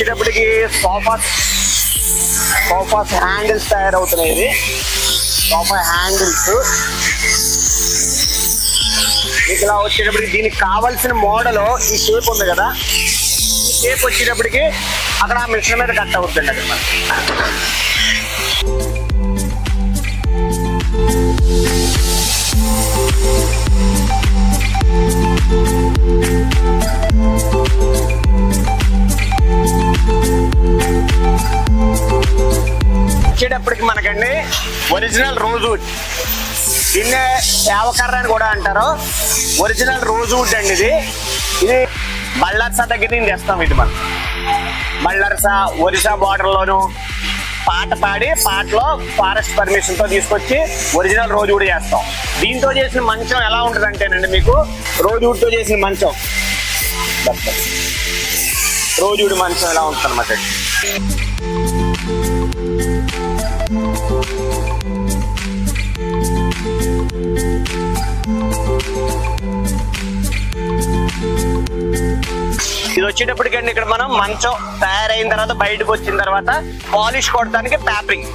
వచ్చేటప్పటికి sofa sofas handles తయారవుతున్నాయి ఇది సోఫా హ్యాండిల్స్. మీకు ఇలా వచ్చేటప్పటికి దీనికి కావాల్సిన మోడల్ ఈ షేప్ ఉంది కదా. ఈ షేప్ వచ్చేటప్పటికి అక్కడ ఆ మిషన్ మీద కట్ అవుతుంది అది మనకి. వచ్చేటప్పటికి మనకండి ఒరిజినల్ రోజువుడ్ దీన్నే యావకర్ర అని కూడా అంటారు. ఒరిజినల్ రోజువుడ్ అండి ఇది. ఇది బళ్ళర్సా దగ్గర నుంచి తెస్తాం ఇది మనం. బళ్ళర్సా ఒరిస్సా బార్డర్లోను పాట పాడి పాటలో ఫారెస్ట్ పర్మిషన్తో తీసుకొచ్చి ఒరిజినల్ రోజ్వుడ్ చేస్తాం. దీంతో చేసిన మంచం ఎలా ఉంటుంది అంటేనండి మీకు రోజుతో చేసిన మంచం. రోజుడి మంచం ఎలా ఉంటుంది అన్నమాట ఇది వచ్చేటప్పటికండి ఇక్కడ మనం మంచం తయారైన తర్వాత బయటకు వచ్చిన తర్వాత పాలిష్ కొడటానికి ప్యాపరింగ్.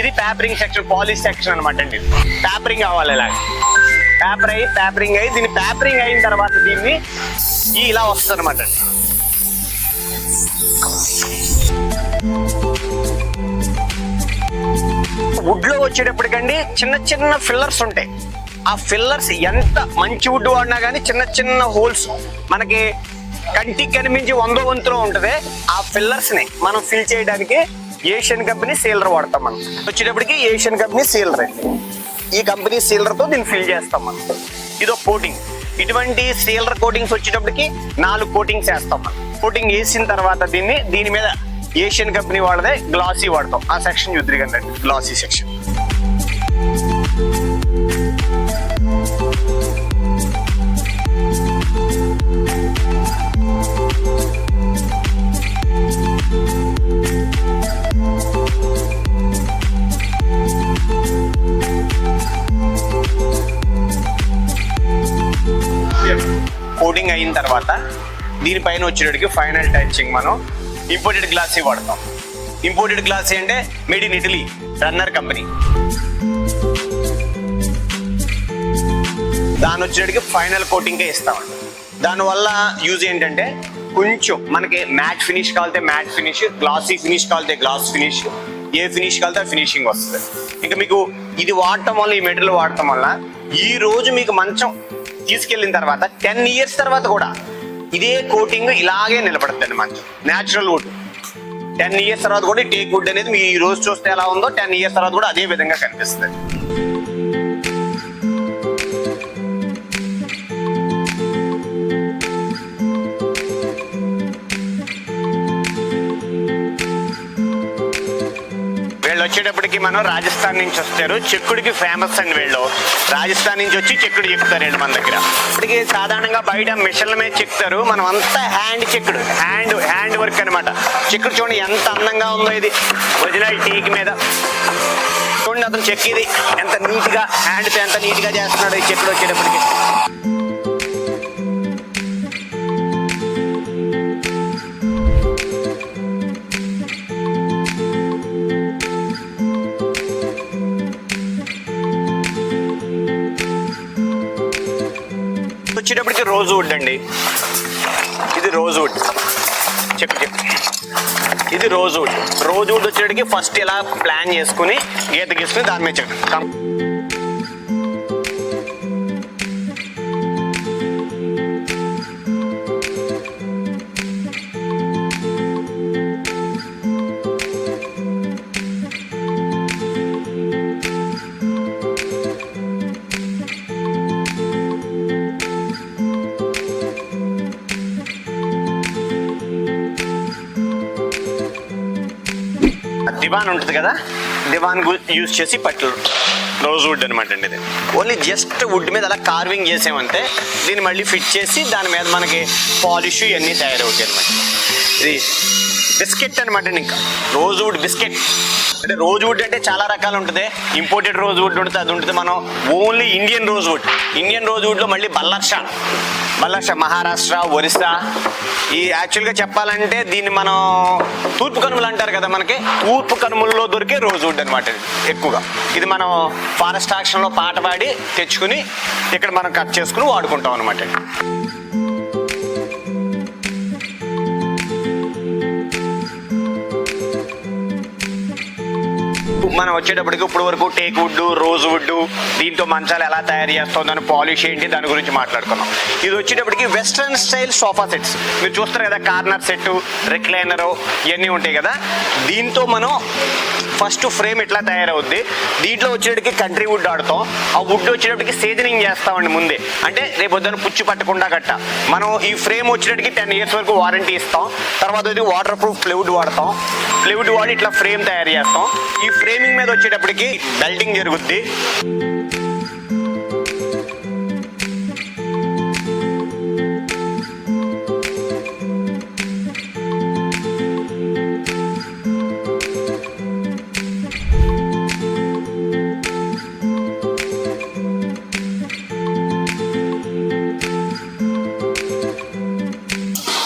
ఇది ప్యాపరింగ్ సెక్షన్ పాలిష్ సెక్షన్ అనమాట అండి. ప్యాపరింగ్ అవ్వాలి ఇలా ప్యాపర్ అయ్యి ప్యాపరింగ్ అయ్యి దీన్ని ప్యాపరింగ్ అయిన తర్వాత దీన్ని ఇలా వస్తుంది అనమాట అండి వుడ్లో వచ్చేటప్పటికండి చిన్న చిన్న ఫిల్లర్స్ ఉంటాయి. ఆ ఫిల్లర్స్ ఎంత మంచి వుడ్ వాడినా కానీ చిన్న చిన్న హోల్స్ మనకి కంటికి కనిపించి వందో వంతులో ఉంటుంది. ఆ ఫిల్లర్స్ని మనం ఫిల్ చేయడానికి ఏషియన్ కంపెనీ సీలర్ వాడతాం మనం. వచ్చేటప్పటికి ఏషియన్ కంపెనీ సీలర్ అండి ఈ కంపెనీ సీలర్తో దీన్ని ఫిల్ చేస్తాం మనం. ఇదో కోటింగ్ ఇటువంటి సీలర్ కోటింగ్స్ వచ్చేటప్పటికి నాలుగు కోటింగ్స్ వేస్తాం మనం. కోటింగ్ వేసిన తర్వాత దీన్ని దీని మీద ఏషియన్ కంపెనీ వాళ్ళదే గ్లాసీ వాడతాం. ఆ సెక్షన్ చూద్దరికండి గ్లాసీ సెక్షన్. కోటింగ్ అయిన తర్వాత దీనిపైన వచ్చేటికి ఫైనల్ టచింగ్ మనం ఇంపోర్టెడ్ గ్లాస్ వాడతాం. ఇంపోర్టెడ్ గ్లాస్ అంటే made in Italy runner company దాని వచ్చేటికి ఫైనల్ కోటింగే ఇస్తామండి దానివల్ల యూజ్ ఏంటంటే కొంచెం మనకి మ్యాట్ ఫినిష్ కావాలితే మ్యాట్ ఫినిష్ గ్లాసీ ఫినిష్ కావాలితే గ్లాస్ ఫినిష్ ఏ ఫినిష్ కావాలితే ఫినిషింగ్ వస్తుంది. ఇంకా మీకు ఇది వాడటం వల్ల ఈ మెటీరియల్ వాడటం వల్ల ఈ రోజు మీకు మంచం తీసుకెళ్ళిన తర్వాత టెన్ ఇయర్స్ తర్వాత కూడా ఇదే కోటింగ్ ఇలాగే నిలబడుతుంది మంచం న్యాచురల్ వుడ్ టెన్ ఇయర్స్ తర్వాత కూడా టేక్ వుడ్ అనేది మీరు ఈ రోజు చూస్తే ఎలా ఉందో టెన్ ఇయర్స్ తర్వాత కూడా అదే విధంగా కనిపిస్తుంది. మనం రాజస్థాన్ నుంచి వస్తారు. చెక్కుడికి ఫేమస్ అండి వీళ్ళు. రాజస్థాన్ నుంచి వచ్చి చెక్కుడు చెప్తారు వీళ్ళు మన దగ్గర. ఇప్పటికి సాధారణంగా బయట మిషన్ల మీద చెక్కుతారు. మనం అంతా హ్యాండ్ చెక్కుడు హ్యాండ్ హ్యాండ్ వర్క్ అనమాట చెక్కుడు చూడండి ఎంత అందంగా ఉందో ఇది. ఒరిజినల్ టీక్ మీద. చూడండి అతను చెక్కిది ఎంత నీట్గా హ్యాండ్తో హ్యాండ్తో ఎంత నీట్గా చేస్తున్నాడు ఈ చెక్కుడు వచ్చేటప్పటికి. వచ్చేటప్పటికి రోజ్ వుడ్ అండి. ఇది రోజ్ వుడ్ చెప్పు చెప్పు. ఇది రోజ్ వుడ్ రోజ్ వుడ్ వచ్చేటికి ఫస్ట్ ఇలా ప్లాన్ చేసుకుని గీత గీసుకుని దాని మీద చెట్టు దివాన్ ఉంటుంది కదా? దివాన్ యూజ్ చేసి పట్లు రోజ్ వుడ్ అనమాట అండి ఇది. ఓన్లీ జస్ట్ వుడ్ మీద అలా కార్వింగ్ చేసామంటే దీన్ని మళ్ళీ ఫిట్ చేసి దాని మీద మనకి పాలిష్ ఇవన్నీ తయారవుతాయి అనమాట ఇది బిస్కెట్ అనమాట ఇంకా. Rose wood biscuit. అంటే రోజ్ వుడ్ అంటే చాలా రకాలు ఉంటుంది. ఇంపోర్టెడ్ రోజ్ వుడ్ ఉంటుంది అది ఉంటుంది మనం only Indian rose wood Indian rose వుడ్లో మళ్ళీ బల్లర్షా మళ్ళా మహారాష్ట్ర ఒరిస్సా. ఈ యాక్చువల్గా చెప్పాలంటే దీన్ని మనం తూర్పు కనుమలు అంటారు కదా మనకి. తూర్పు కనుమల్లో దొరికే రోజు రోజువుడ్ అనమాట ఎక్కువగా. ఇది మనం ఫారెస్ట్ యాక్షన్లో పాట పాడి తెచ్చుకుని ఇక్కడ మనం కట్ చేసుకుని వాడుకుంటాం అనమాట మనం వచ్చేటప్పటికి ఇప్పుడు వరకు టేక్ వుడ్ రోజ్ వుడ్ దీంతో మంచాలు ఎలా తయారు చేస్తాం దాని పాలిష్ ఏంటి దాని గురించి మాట్లాడుకున్నాం. ఇది వచ్చేటప్పటికి వెస్ట్రన్ స్టైల్ సోఫా సెట్స్. మీరు చూస్తారు కదా కార్నర్ సెట్ రిక్లైనర్ ఇవన్నీ ఉంటాయి కదా. దీంతో మనం ఫస్ట్ ఫ్రేమ్ ఎట్లా తయారవుద్ది? దీంట్లో వచ్చేటప్పటికి కంట్రీ వుడ్ ఆడతాం. ఆ వుడ్ వచ్చేటప్పటికి సీజనింగ్ చేస్తామండి ముందే. అంటే రేపు పొద్దున పుచ్చి పట్టకుండా కట్ట మనం ఈ ఫ్రేమ్ వచ్చేటప్పటికి టెన్ ఇయర్స్ వరకు వారంటీ ఇస్తాం. తర్వాత ఇది వాటర్ ప్రూఫ్ ఫ్లూయిడ్ వాడతాం. ఫ్లూయిడ్ వాడి ఇట్లా ఫ్రేమ్ తయారు చేస్తాం. ఈ ఫ్రేమ్ ఫ్రేమింగ్ మీద వచ్చేటప్పటికి బెల్టింగ్ జరుగుద్ది.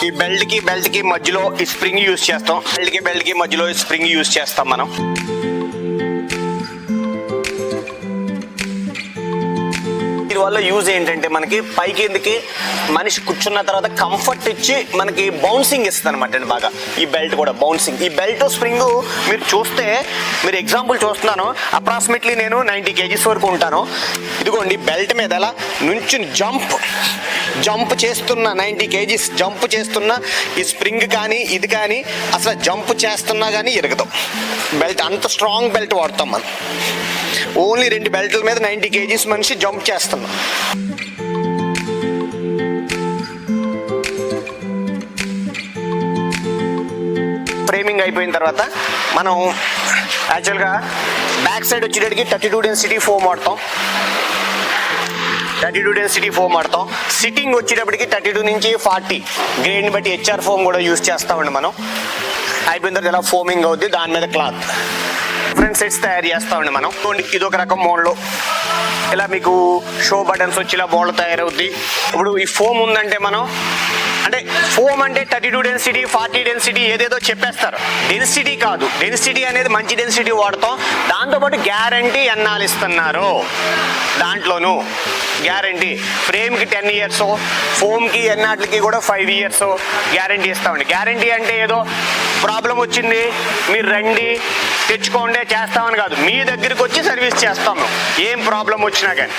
ఈ బెల్ట్కి బెల్ట్కి మధ్యలో స్ప్రింగ్ యూస్ చేస్తాం. బెల్ట్కి బెల్ట్కి మధ్యలో స్ప్రింగ్ యూస్ చేస్తాం మనం. వల్ల యూజ్ ఏంటంటే మనకి పైకి ఎందుకు మనిషి కూర్చున్న తర్వాత కంఫర్ట్ ఇచ్చి మనకి బౌన్సింగ్ ఇస్తుంది అనమాట అండి బాగా. ఈ బెల్ట్ కూడా బౌన్సింగ్ ఈ బెల్ట్ స్ప్రింగ్ మీరు చూస్తే మీరు ఎగ్జాంపుల్ చూస్తున్నాను. అప్రాక్సిమేట్లీ నేను నైంటీ కేజీస్ వరకు ఉంటాను. ఇదిగోండి బెల్ట్ మీద ఎలా నుంచి జంప్ జంప్ చేస్తున్న నైంటీ కేజీస్ జంప్ చేస్తున్న ఈ స్ప్రింగ్ కానీ ఇది కానీ అసలు జంప్ చేస్తున్నా కానీ ఎరగదు. బెల్ట్ అంత స్ట్రాంగ్ బెల్ట్ వాడతాం మనం. ఓన్లీ రెండు బెల్ట్ల మీద నైంటీ కేజీస్ మనిషి జంప్ చేస్తున్నాం. ఫ్రేమింగ్ అయిపోయిన తర్వాత మనం యాక్చువల్గా బ్యాక్ సైడ్ వచ్చేటడికి థర్టీ టూ డెన్సిటీ ఫోమ్ వాడతాం. థర్టీ టూ డెన్సిటీ ఫోమ్ వాడతాం. సిట్టింగ్ వచ్చేటప్పటికి థర్టీ టూ నుంచి ఫార్టీ గ్రేడ్ని బట్టి హెచ్ఆర్ ఫోమ్ కూడా యూస్ చేస్తామండి మనం. అయిపోయిన తర్వాత ఇలా ఫోమింగ్ అవుద్ది దాని మీద క్లాత్ డిఫరెంట్ సెట్స్ తయారు చేస్తామండి మనం. ఇది ఒక రకం మోడ్లో ఇలా మీకు షో బటన్స్ వచ్చి ఇలా బోర్డు తయారవుద్ది. ఇప్పుడు ఈ ఫోమ్ ఉందంటే మనం అంటే ఫోమ్ అంటే thirty two density forty density ఏదేదో చెప్పేస్తారు. డెన్సిటీ కాదు. డెన్సిటీ అనేది మంచి డెన్సిటీ వాడతాం. దాంతోపాటు గ్యారంటీ ఎన్నాళ్ళు ఇస్తున్నారు? దాంట్లోనూ గ్యారంటీ ఫ్రేమ్కి టెన్ ఇయర్స్ ఫోమ్కి ఎన్నాటికి కూడా ఫైవ్ ఇయర్స్ గ్యారంటీ ఇస్తామండి. గ్యారంటీ అంటే ఏదో ప్రాబ్లం వచ్చింది మీరు రండి తెచ్చుకోండి చేస్తామని కాదు. మీ దగ్గరికి వచ్చి సర్వీస్ చేస్తాము ఏం ప్రాబ్లం వచ్చినా కానీ.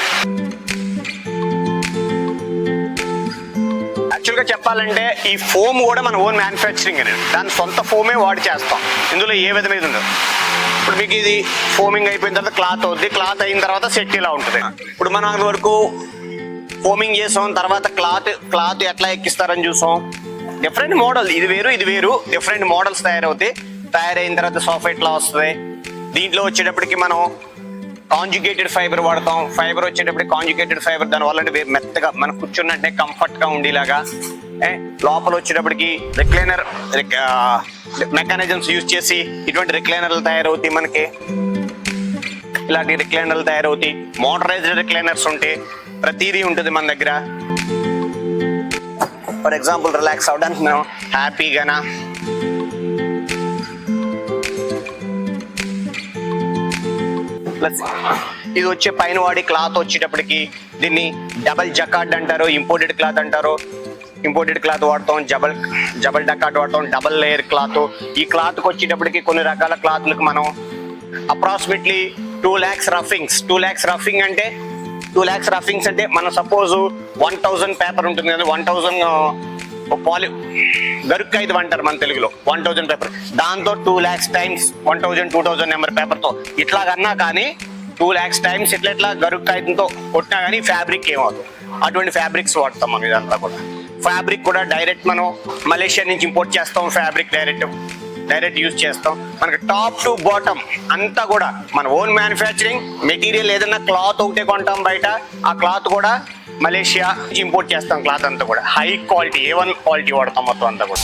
యాక్చువల్గా చెప్పాలంటే ఈ ఫోమ్ కూడా మన ఓన్ మ్యానుఫ్యాక్చరింగ్ అనేది దాని సొంత ఫోమే వాడి చేస్తాం. ఇందులో ఏ విధమైన ఉండదు. ఇప్పుడు మీకు ఇది ఫోమింగ్ అయిపోయిన తర్వాత క్లాత్ అవుద్ది. క్లాత్ అయిన తర్వాత సెట్ ఇలా ఉంటుంది. ఇప్పుడు మనం వరకు ఫోమింగ్ చేసాం. తర్వాత క్లాత్ క్లాత్ ఎట్లా ఎక్కిస్తారని చూసాం. Different model. ఇది వేరు ఇది వేరు. డిఫరెంట్ మోడల్స్ తయారవుతాయి. తయారైన తర్వాత సోఫా ఎట్లా వస్తుంది. దీంట్లో వచ్చేటప్పటికి మనం కాంజుగేటెడ్ ఫైబర్ వాడతాం. ఫైబర్ వచ్చేటప్పుడు కాంజుగేటెడ్ ఫైబర్ దాని వల్ల మెత్తగా మనం కూర్చున్నట్టే కంఫర్ట్గా ఉండేలాగా. ఏ, లోపల వచ్చేటప్పటికి రిక్లైనర్ మెకానిజమ్స్ యూజ్ చేసి ఇటువంటి రిక్లైనర్లు తయారవుతాయి మనకి. ఇలాంటి రిక్లైనర్లు తయారవుతాయి. మోటరైజ్డ్ రిక్లైనర్స్ ఉంటాయి ప్రతిదీ ఉంటుంది మన దగ్గర. ఫర్ ఎగ్జాంపుల్ రిలాక్స్ అవడానికి మనం హ్యాపీగానా ప్లస్ ఇది వచ్చే పైన వాడి క్లాత్ వచ్చేటప్పటికి దీన్ని డబల్ జకార్డ్ అంటారు ఇంపోర్టెడ్ క్లాత్ అంటారు. ఇంపోర్టెడ్ క్లాత్ వాడతాం జబల్ జబల్ డకాట్ వాడతాం డబల్ లేయర్ క్లాత్. ఈ క్లాత్కి వచ్చేటప్పటికి కొన్ని రకాల క్లాత్లకు మనం approximately two lakhs roughings two lakhs roughing అంటే టూ ల్యాక్స్ రఫింగ్స్ అంటే మన సపోజ్ వన్ థౌజండ్ పేపర్ ఉంటుంది కదా వన్ థౌజండ్ పాలి గరుక్ ఐదు అంటారు మన తెలుగులో. వన్ థౌజండ్ పేపర్ దాంతో two lakhs times one thousand two thousand number పేపర్తో ఇట్లాగన్నా కానీ టూ ల్యాక్స్ టైమ్స్ ఇట్లా ఇట్లా గరుక్ ఐదుతో కొట్టినా కానీ ఫ్యాబ్రిక్ ఏమవుతుంది అటువంటి ఫ్యాబ్రిక్స్ వాడతాం మనం ఇదంతా కూడా. ఫ్యాబ్రిక్ కూడా డైరెక్ట్ మనం మలేషియా నుంచి ఇంపోర్ట్ చేస్తాం ఫ్యాబ్రిక్ డైరెక్ట్ డైరెక్ట్ యూజ్ చేస్తాం. మనకి టాప్ టు బాటమ్ అంతా కూడా మన ఓన్ మ్యానుఫ్యాక్చరింగ్ మెటీరియల్ ఏదైనా క్లాత్ ఒకటే కొంటాం బయట. ఆ క్లాత్ కూడా మలేషియా ఇంపోర్ట్ చేస్తాం క్లాత్ అంతా కూడా. High quality A one quality వాడతాం మొత్తం అంతా కూడా.